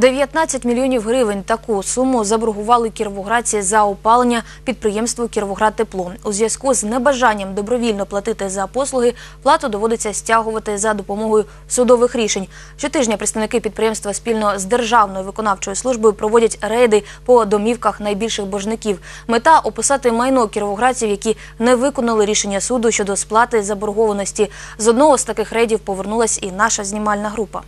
19 мільйонів гривень таку суму заборгували кіровоградці за опалення підприємству «Кіровоград-Тепло». У зв'язку з небажанням добровільно платити за послуги, плату доводиться стягувати за допомогою судових рішень. Щотижня представники підприємства спільно з Державною виконавчою службою проводять рейди по домівках найбільших боржників. Мета – описати майно кіровоградців, які не виконали рішення суду щодо сплати заборгованості. З одного з таких рейдів повернулась і наша знімальна група.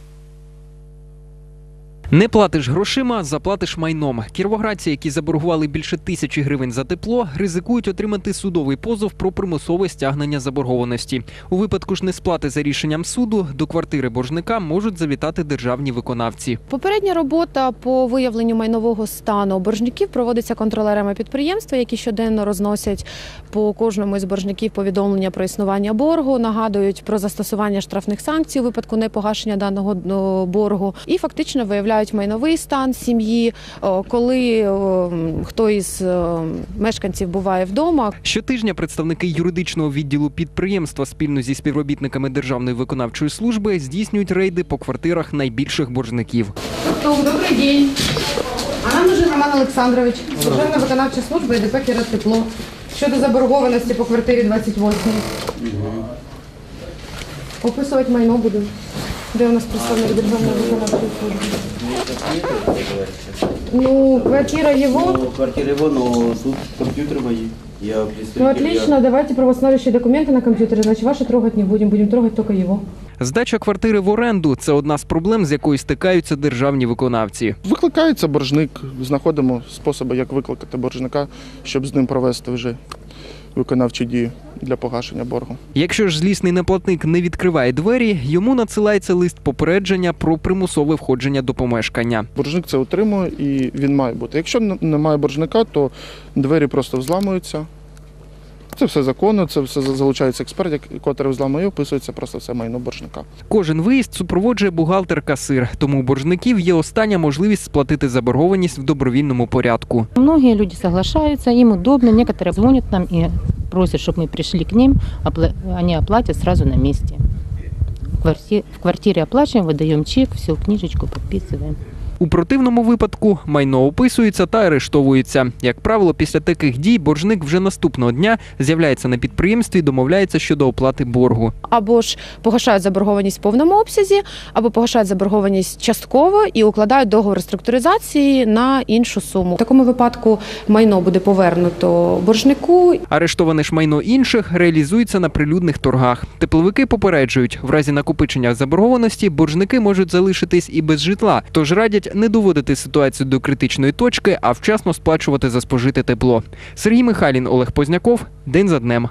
Не платиш грошима, заплатиш майном. Кіровоградці, які заборгували більше тисячі гривень за тепло, ризикують отримати судовий позов про примусове стягнення заборгованості. У випадку ж несплати за рішенням суду до квартири боржника можуть завітати державні виконавці. Попередня робота по виявленню майнового стану боржників проводиться контролерами підприємства, які щоденно розносять по кожному із боржників повідомлення про існування боргу, нагадують про застосування штрафних санкцій у випадку непогашення даного боргу, і фактично виявляють майновий стан сім'ї, коли хто із мешканців буває вдома, Щотижня представники юридичного відділу підприємства спільно зі співробітниками Державної виконавчої служби здійснюють рейди по квартирах найбільших боржників. Тобто, добрий день. А нам нужен Роман Олександрович, Державна виконавча служба і ДП «Кіра Тепло» щодо заборгованості по квартирі 28. Описувати майно будемо. Де у нас представник Державної виконавчої служби? Ну, квартира його. Ну, квартира его, но тут компьютер мои. Я Ну, представитель. отлично, давайте правоустанавливающие документы на компьютере, значит, ваши трогать не будем, будем трогать только его. Здача квартири в оренду це одна з проблем, з якою стикаються державні виконавці. Викликається боржник, знаходимо способи, як викликати боржника, щоб з ним провести вже виконавчі дії для погашення боргу. Якщо ж злісний неплатник не відкриває двері, йому надсилається лист попередження про примусове входження до помешкання. Боржник це отримує і він має бути. Якщо немає боржника, то двері просто взламуються. Це все законно, це все за- залучається експерт, який- котрий взламує, і описується просто все майно боржника. Кожен виїзд супроводжує бухгалтер-касир, тому у боржників є остання можливість сплатити заборгованість в добровільному порядку. Многие люди соглашаются, им удобно, некоторые звонят нам и просят, чтобы мы пришли к ним, опла- они оплатят сразу на месте. В кварти- В квартире оплачиваем, выдаем чек, все, книжечку подписываем. У противному випадку майно описується та арештовується. Як правило, після таких дій боржник вже наступного дня з'являється на підприємстві і домовляється щодо оплати боргу. Або ж погашають заборгованість в повному обсязі, або погашають заборгованість частково і укладають договор реструктуризації на іншу суму. В такому випадку майно буде повернуто боржнику, Арештоване ж майно інших реалізується на прилюдних торгах. Тепловики попереджують, в разі накопичення заборгованості боржники можуть залишитись і без житла, тож радять не доводити ситуацію до критичної точки, а вчасно сплачувати за спожите тепло. Сергій Михайлін, Олег Позняков. День за днем.